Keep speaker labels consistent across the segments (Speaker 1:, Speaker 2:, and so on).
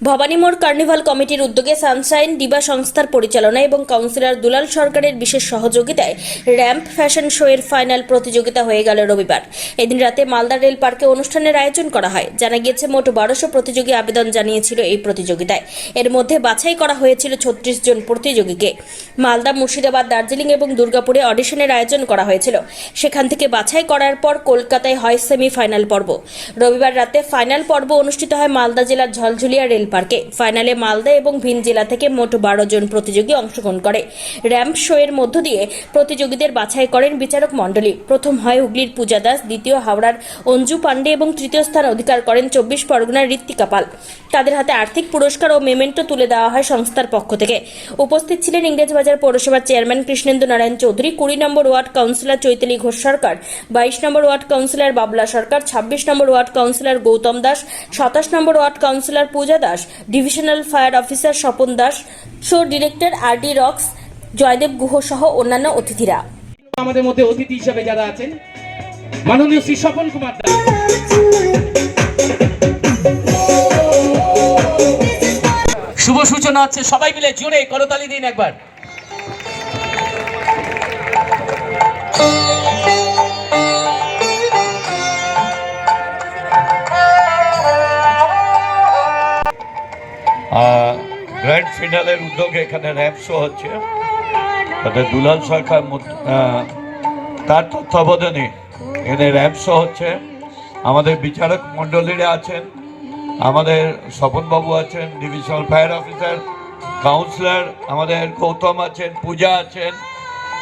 Speaker 1: ভবানীমোড় carnival কমিটির উদ্যোগে Sunshine ডিবা সংস্থার পরিচালনা এবং কাউন্সিলর দুলাল সরকারের বিশেষ সহযোগিতায় র্যাম্প ফ্যাশন শো এর ফাইনাল প্রতিযোগিতা হয়ে গেল রবিবার। এদিন রাতে মালদা রেল পার্কে অনুষ্ঠানের আয়োজন করা হয়। জানা গিয়েছে, মোট বারোশো প্রতিযোগী আবেদন জানিয়েছিল এই প্রতিযোগিতায়। এর মধ্যে বাছাই করা হয়েছিল ছত্রিশ জন প্রতিযোগীকে। মালদা, মুর্শিদাবাদ, দার্জিলিং এবং দুর্গাপুরে অডিশনের আয়োজন করা হয়েছিল। সেখান থেকে বাছাই করার পর কলকাতায় হয় সেমিফাইনাল পর্ব। রবিবার রাতে ফাইনাল পর্ব অনুষ্ঠিত হয় মালদা জেলার ঝলঝুলিয়া রেল পার্কে। ফাইনালে মালদা এবং ভিন জেলা থেকে মোট বারো জন প্রতিযোগী অংশগ্রহণ করে। র্যাম্প শো এর মধ্য দিয়ে প্রতিযোগীদের বাছাই করেন বিচারক মণ্ডলী। প্রথম হয় হুগলির পূজা দাস, দ্বিতীয় হাওড়ার অঞ্জু পাণ্ডে এবং তৃতীয় স্থান অধিকার করেন চব্বিশ পরগনার ঋত্বিকা পাল। তাদের হাতে আর্থিক পুরস্কার ও মেমেন্টো তুলে দেওয়া হয় সংস্থার পক্ষ থেকে। উপস্থিত ছিলেন ইংরেজবাজার পৌরসভার চেয়ারম্যান কৃষ্ণেন্দু নারায়ণ চৌধুরী, কুড়ি number ward councillor Chaitali Ghosh Sarkar, বাইশ number ward councillor Babla Sarkar, ছাব্বিশ number ward councillor Gautam Das, সাতাশ number ward councillor Puja Das divisional fire officer Swapan Das show director R D rocks Joydeb Guha সহ অন্যান্য অতিথিরা।
Speaker 2: আমাদের মধ্যে অতিথি হিসেবে যারা আছেন, মাননীয় শ্রী স্বপন কুমার দাস। শুভ সূচনা হচ্ছে সবাই মিলে জোরে করতালি দিন একবার।
Speaker 3: গ্র্যান্ড ফিনালের উদ্যোগে এখানে র্যাপ শো হচ্ছে। তাতে দুলাল সরকার তার তত্ত্বাবধানে এখানে র্যাপ শো হচ্ছে। আমাদের বিচারক মণ্ডলীরা আছেন, আমাদের স্বপনবাবু আছেন ডিভিশনাল ফায়ার অফিসার কাউন্সিলর আমাদের গৌতম আছেন, পূজা আছেন,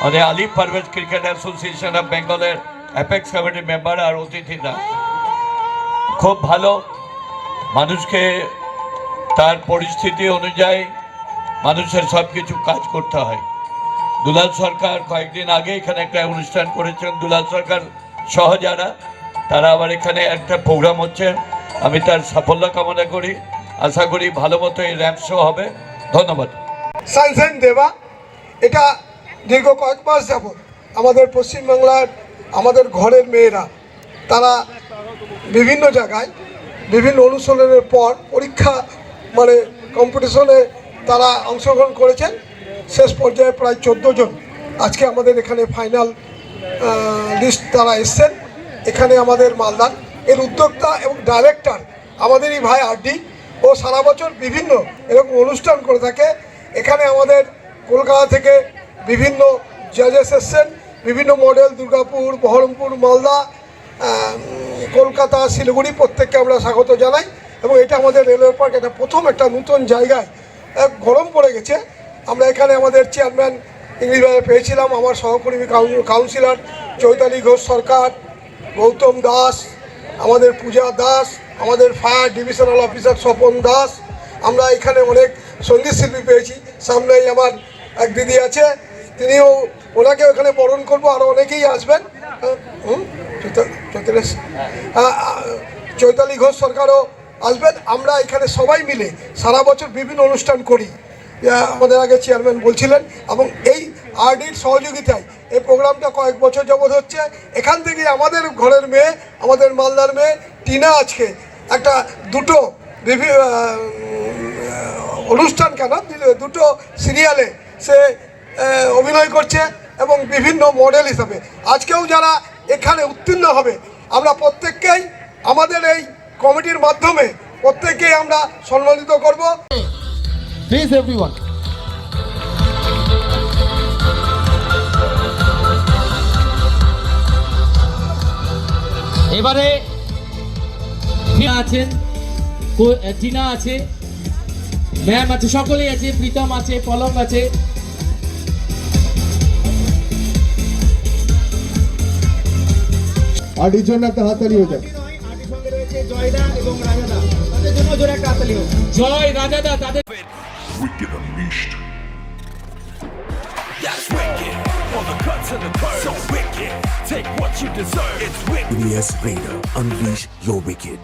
Speaker 3: আমাদের Alif Parvez cricket association of বেঙ্গলের অ্যাপেক্স কমিটির মেম্বার আর অতিথিরা। খুব ভালো, মানুষকে তার পরিস্থিতি অনুযায়ী মানুষের সব কিছু কাজ করতে হয়। দুলাল সরকার কয়েকদিন আগে এখানে একটা অনুষ্ঠান করেছেন। দুলাল সরকার সহ যারা, তারা আবার এখানে একটা প্রোগ্রাম হচ্ছে। আমি তার সাফল্য কামনা করি। আশা করি ভালো মতো এই র্যাম্প শো হবে। ধন্যবাদ।
Speaker 4: সানসাইন দেবা, এটা দীর্ঘ কয়েক মাস যাবৎ আমাদের পশ্চিমবাংলার আমাদের ঘরের মেয়েরা, তারা বিভিন্ন জায়গায় বিভিন্ন অনুশীলনের পর পরীক্ষা মানে কম্পিটিশনে তারা অংশগ্রহণ করেছেন। শেষ পর্যায়ে প্রায় চোদ্দ জন। আজকে আমাদের এখানে ফাইনাল লিস্ট তারা এসছেন। এখানে আমাদের মালদার। এর উদ্যোক্তা এবং ডাইরেক্টর আমাদেরই ভাই আরডি। ও সারা বছর বিভিন্ন এরকম অনুষ্ঠান করে থাকে। এখানে আমাদের কলকাতা থেকে বিভিন্ন জাজেস এসছেন। বিভিন্ন মডেল দুর্গাপুর, বহরমপুর, মালদা কলকাতা, শিলিগুড়ি প্রত্যেককে আমরা স্বাগত জানাই। এবং এটা আমাদের রেলওয়ে পার্ক এটা প্রথম একটা নতুন জায়গায় এক গরম পড়ে গেছে। আমরা এখানে আমাদের চেয়ারম্যান ইংলিশবাজারে পেয়েছিলাম আমার সহকর্মী কাউন- কাউন্সিলর চৈতালি ঘোষ সরকার গৌতম দাস আমাদের পূজা দাস আমাদের fire divisional officer Swapan Das. আমরা এখানে অনেক সংগীত শিল্পী পেয়েছি। সামনেই আমার এক দিদি আছে তিনিও ওনাকে ওখানে বরণ করব আরও অনেকেই আসবেন। হুম, চৈতালি ঘোষ সরকারও আসবেন, আমরা এখানে সবাই মিলে সারা বছর বিভিন্ন অনুষ্ঠান করি। আমাদের আগে চেয়ারম্যান বলছিলেন, এবং এই আরডির সহযোগিতায় এই প্রোগ্রামটা কয়েক বছর যাবৎ হচ্ছে। এখান থেকে আমাদের ঘরের মেয়ে, আমাদের মালদার মেয়ে, টিনা আজকে একটা দুটো অনুষ্ঠান কেন? দুটো সিরিয়ালে সে অভিনয় করছে এবং বিভিন্ন মডেল হিসাবে। আজকেও যারা এখানে উত্তীর্ণ হবে, আমরা প্রত্যেককেই আমাদের এই কমিটির মাধ্যমে প্রত্যেককেই আমরা সম্মানিত করব।
Speaker 5: Please, everyone.
Speaker 2: এবারে আছেন কো- টিনা আছে ম্যাম আছে সকলেই আছে প্রীতম আছে পলক আছে।
Speaker 5: আডির জন্য একটা হাততালি হয়ে যায়
Speaker 2: জয় রাজাদা তাদের
Speaker 6: Wicked Unleashed.
Speaker 7: That's wicked. On the cut to the curve. So wicked. Take what you deserve. It's wicked.
Speaker 8: EBS Radar. Unleash your wicked.